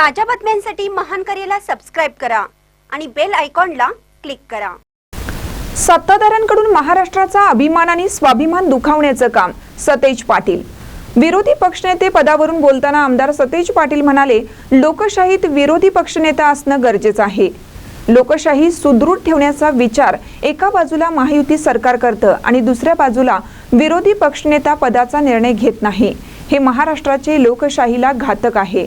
ताज्या बातम्यांसाठी महान करेला सबस्क्राईब करा आणि बेल आयकॉनला क्लिक करा. सत्ताधाऱ्यांकडून महाराष्ट्राचा अभिमान आणि स्वाभिमान दुखावण्याचं काम सतेज पाटील. विरोधी पक्षनेते पदावरून बोलताना आमदार सतेज पाटील म्हणाले लोकशाहीत विरोधी पक्षनेता असणं गरजेचं आहे. लोकशाही सुदृढ ठेवण्याचा विचार एका बाजूला महायुती सरकार करतं आणि दुसऱ्या बाजूला विरोधी पक्षनेता पदाचा निर्णय घेत नाही. हे महाराष्ट्राचे लोकशाहीला घातक आहे.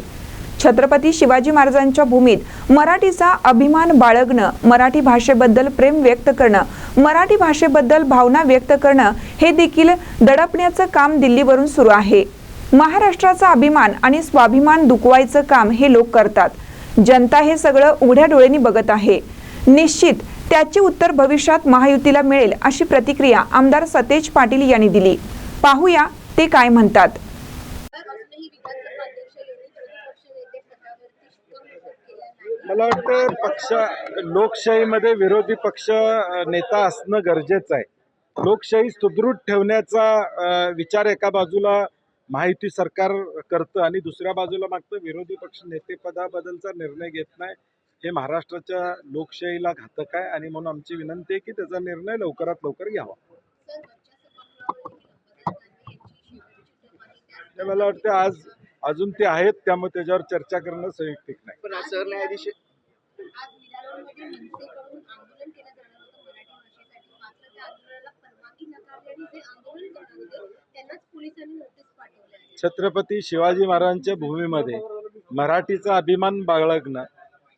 छत्रपती शिवाजी महाराजांच्या भूमीत मराठीचा अभिमान बाळगणं मराठी भाषेबद्दल प्रेम व्यक्त करणं मराठी भाषेबद्दल भावना व्यक्त करणं हे देखील दडपण्याचं काम दिल्लीवरून सुरू आहे. महाराष्ट्राचा अभिमान आणि स्वाभिमान दुखवायचं काम हे लोक करतात. जनता हे सगळं उघड्या डोळ्यांनी बघत आहे. निश्चित त्याचे उत्तर भविष्यात महायुतीला मिळेल अशी प्रतिक्रिया आमदार सतेज पाटील यांनी दिली. पाहूया ते काय म्हणतात अजूनही विधानसभा अध्यक्ष यांनी विरोधी पक्ष नेते पदावरती शिक्कामोर्तब केला नाही मला वाटतं पक्ष लोकशाहीमध्ये विरोधी पक्ष नेता असणं गरजेचं आहे. लोकशाही सुदृढ ठेवण्याचा विचार एका बाजूला महायुती सरकार करतं आणि दुसऱ्या बाजूला मागतं विरोधी पक्ष नेतेपदाबद्दलचा निर्णय घेत नाही. हे महाराष्ट्राच्या लोकशाहीला घातक आहे आणि म्हणून आमची विनंती आहे की त्याचा निर्णय लवकरात लवकर घ्यावा. मला वाटतं आज अजून ते आहेत त्यामुळे त्याच्यावर चर्चा करणं संयुक्तिक नाही. पण आज सरन्यायाधीश आज विधानभवनमध्ये मनसेकडून आंदोलन केलं जाणार होतं मराठी भाषेसाठी. मात्र त्या आंदोलनाला परवानगी नाकारली आणि जे आंदोलन करणार होते त्यांनाच पोलिसांनी नोटीस पाठवली आहे. छत्रपती शिवाजी महाराजांच्या भूमीमध्ये मराठीचा अभिमान बाळगणं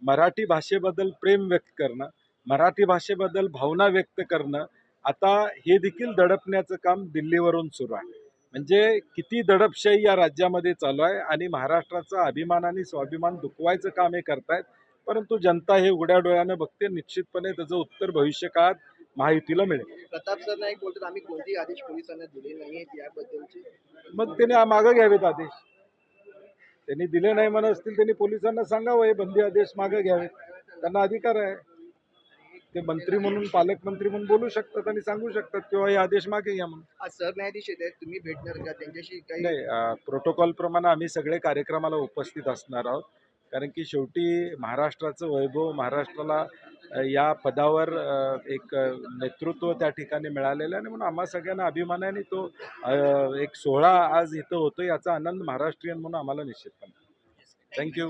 मराठी भाषेबद्दल प्रेम व्यक्त करणं मराठी भाषेबद्दल भावना व्यक्त करणं आता हे देखील दडपण्याचं काम दिल्लीवरून सुरू आहे. म्हणजे किती दडपशाही या राज्यामध्ये चालू आहे आणि महाराष्ट्राचा अभिमान आणि स्वाभिमान दुखवायचं काम हे करतायत. परंतु जनता हे उघड्या डोळ्यानं बघते. निश्चितपणे त्याचं उत्तर भविष्य काळात महायुतीला मिळेल. प्रताप सर नाईक बोलतात आम्ही कोणतेही आदेश पोलिसांना दिले नाहीत याबद्दलचे. मग त्याने मागं घ्यावेत आदेश. त्यांनी दिले नाही म्हणत असतील त्यांनी पोलिसांना सांगावं हे बंदी आदेश मागं घ्यावेत. त्यांना अधिकार आहे. ते मंत्री म्हणून पालकमंत्री म्हणून बोलू शकतात आणि सांगू शकतात किंवा हे आदेश मागे घ्या म्हणून. सरन्यायाधीश आहेत तुम्ही भेटणार का? त्यांच्याशी काही नाही प्रोटोकॉल प्रमाणे आम्ही सगळे कार्यक्रमाला उपस्थित असणार आहोत. कारण की शेवटी महाराष्ट्राचं वैभव महाराष्ट्राला या पदावर एक नेतृत्व त्या ठिकाणी मिळालेलं आहे आणि म्हणून आम्हा सगळ्यांना अभिमानाने तो एक सोहळा आज इथं होतो याचा आनंद महाराष्ट्रीयन म्हणून आम्हाला निश्चितपणे. थँक्यू